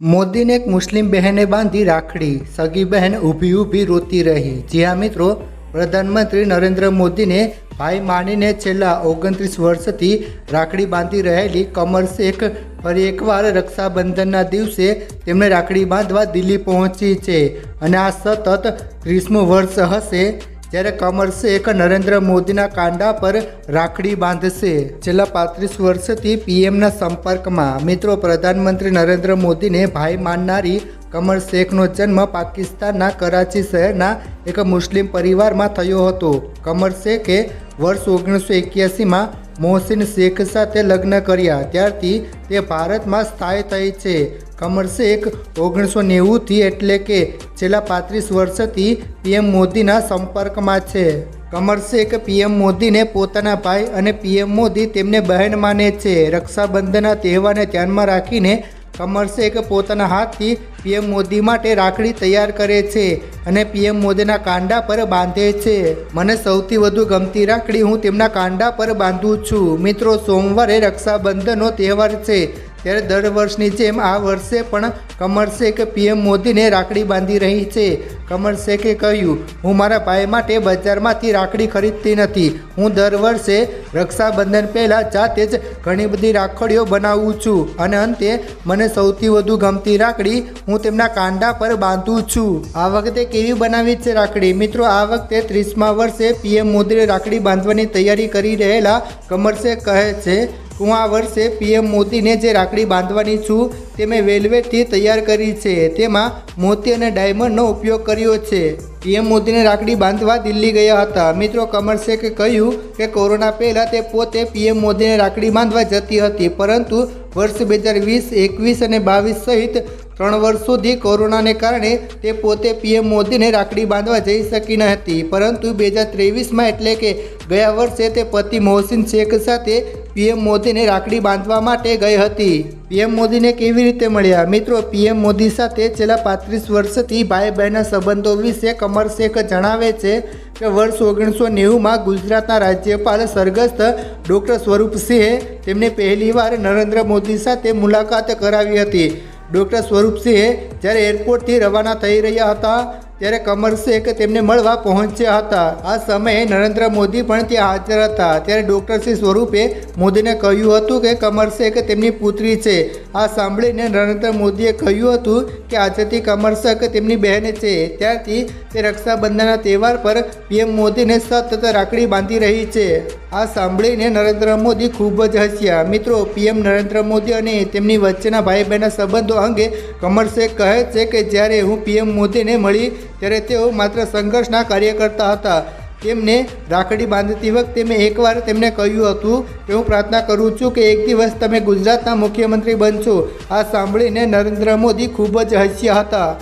મોદીને એક મુસ્લિમ બહેને બાંધી રાખડી. સગી બહેન ઊભી ઊભી રોતી રહી. જી હા મિત્રો, પ્રધાનમંત્રી નરેન્દ્ર મોદીને ભાઈ માનીને છેલ્લા ઓગણત્રીસ વર્ષથી રાખડી બાંધી રહેલી કમર શેખ ફરી એકવાર રક્ષાબંધનના દિવસે તેમણે રાખડી બાંધવા દિલ્હી પહોંચી છે. અને આ સતત ત્રીસમું વર્ષ હશે. જ્યારે કમર શેખ નરેન્દ્ર મોદીના કાંડા પર રાખડી બાંધશે. છેલ્લા પાંત્રીસ વર્ષથી પીએમના સંપર્કમાં મિત્રો, પ્રધાનમંત્રી નરેન્દ્ર મોદીને ભાઈ માનનારી કમર શેખનો જન્મ પાકિસ્તાનના કરાચી શહેરના એક મુસ્લિમ પરિવારમાં થયો હતો. કમર શેખે વર્ષ ઓગણીસો એક્યાસીમાં મોહસિન શેખ સાથે લગ્ન કર્યા. ત્યારથી તે ભારતમાં સ્થાયી થઈ છે. કમર શેખ ઓગણીસો નેવુંથી એટલે કે છેલ્લા પાંત્રીસ વર્ષથી પીએમ મોદીના સંપર્કમાં છે. કમર શેખ પીએમ મોદીને પોતાના ભાઈ અને પીએમ મોદી તેમને બહેન માને છે. રક્ષાબંધનના તહેવારને ધ્યાનમાં રાખીને કમર શેખ પોતાના હાથથી પીએમ મોદી માટે રાખડી તૈયાર કરે છે અને પીએમ મોદીના કાંડા પર બાંધે છે. મને સૌથી વધુ ગમતી રાખડી હું તેમના કાંડા પર બાંધું છું. મિત્રો, સોમવારે રક્ષાબંધનનો તહેવાર છે. ત્યારે દર વર્ષની જેમ આ વર્ષે પણ કમર શેખ પીએમ મોદીને રાખડી બાંધી રહી છે. કમર શેખે કહ્યું, હું મારા ભાઈ માટે બજારમાંથી રાખડી ખરીદતી નથી. હું દર વર્ષે રક્ષાબંધન પહેલાં જાતે જ ઘણી બધી રાખડીઓ બનાવું છું અને અંતે મને સૌથી વધુ ગમતી રાખડી હું તેમના કાંડા પર બાંધું છું. આ વખતે કેવી બનાવી છે રાખડી? મિત્રો, આ વખતે ત્રીસમા વર્ષે પીએમ મોદીએ રાખડી બાંધવાની તૈયારી કરી રહેલા કમર શેખ કહે છે હું આ વર્ષે પીએમ મોદીને જે રાખડી બાંધવાની છું તે મેં વેલ્વેટથી તૈયાર કરી છે. તેમાં મોતી અને ડાયમંડનો ઉપયોગ કર્યો છે. પીએમ મોદીને રાખડી બાંધવા દિલ્હી ગયા હતા. મિત્રો કમર શેખે કહ્યું કે કોરોના પહેલાં તે પોતે પીએમ મોદીને રાખડી બાંધવા જતી હતી. પરંતુ વર્ષ બે હજાર વીસ, એકવીસ અને બાવીસ સહિત ત્રણ વર્ષ સુધી કોરોનાને કારણે તે પોતે પીએમ મોદીને રાખડી બાંધવા જઈ શકી ન હતી. પરંતુ બે હજાર ત્રેવીસમાં એટલે કે ગયા વર્ષે તે પતિ મોહસિન શેખ સાથે પીએમ મોદીને રાખડી બાંધવા માટે ગઈ હતી. પીએમ મોદીને કેવી રીતે મળ્યા? મિત્રો, પીએમ મોદી સાથે છેલ્લા પાંત્રીસ વર્ષથી ભાઈ બહેનના સંબંધો વિશે કમર શેખ જણાવે છે કે વર્ષ ઓગણીસો નેવુંમાં ગુજરાતના રાજ્યપાલ સરગસ્ત ડૉક્ટર સ્વરૂપસિંહે તેમને પહેલીવાર નરેન્દ્ર મોદી સાથે મુલાકાત કરાવી હતી. ડૉક્ટર સ્વરૂપસિંહે જ્યારે એરપોર્ટથી રવાના થઈ રહ્યા હતા ત્યારે કમર શેખ તેમને મળવા પહોંચ્યા હતા. આ સમયે નરેન્દ્ર મોદી પણ ત્યાં હાજર હતા. ત્યારે ડૉક્ટર શ્રી સ્વરૂપે મોદીને કહ્યું હતું કે કમર શેખ તેમની પુત્રી છે. આ સાંભળીને નરેન્દ્ર મોદીએ કહ્યું હતું કે આજથી કમર તેમની બહેન છે. ત્યારથી તે રક્ષાબંધનના તહેવાર પર પીએમ મોદીને સતત રાખડી બાંધી રહી છે. આ સાંભળીને નરેન્દ્ર મોદી ખૂબ જ હસ્યા. મિત્રો, પીએમ નરેન્દ્ર મોદી અને તેમની વચ્ચેના ભાઈ બહેનના સંબંધો અંગે કમર શેખ કહે છે કે જ્યારે હું પીએમ મોદીને મળી ત્યારે તેઓ માત્ર સંઘર્ષના કાર્યકર્તા હતા. તેમને રાખડી બાંધતી વખતે મેં એકવાર તેમને કહ્યું હતું કે હું પ્રાર્થના કરું છું કે એક દિવસ તમે ગુજરાતના મુખ્યમંત્રી બનશો. આ સાંભળીને નરેન્દ્ર મોદી ખૂબ જ હસ્યા હતા.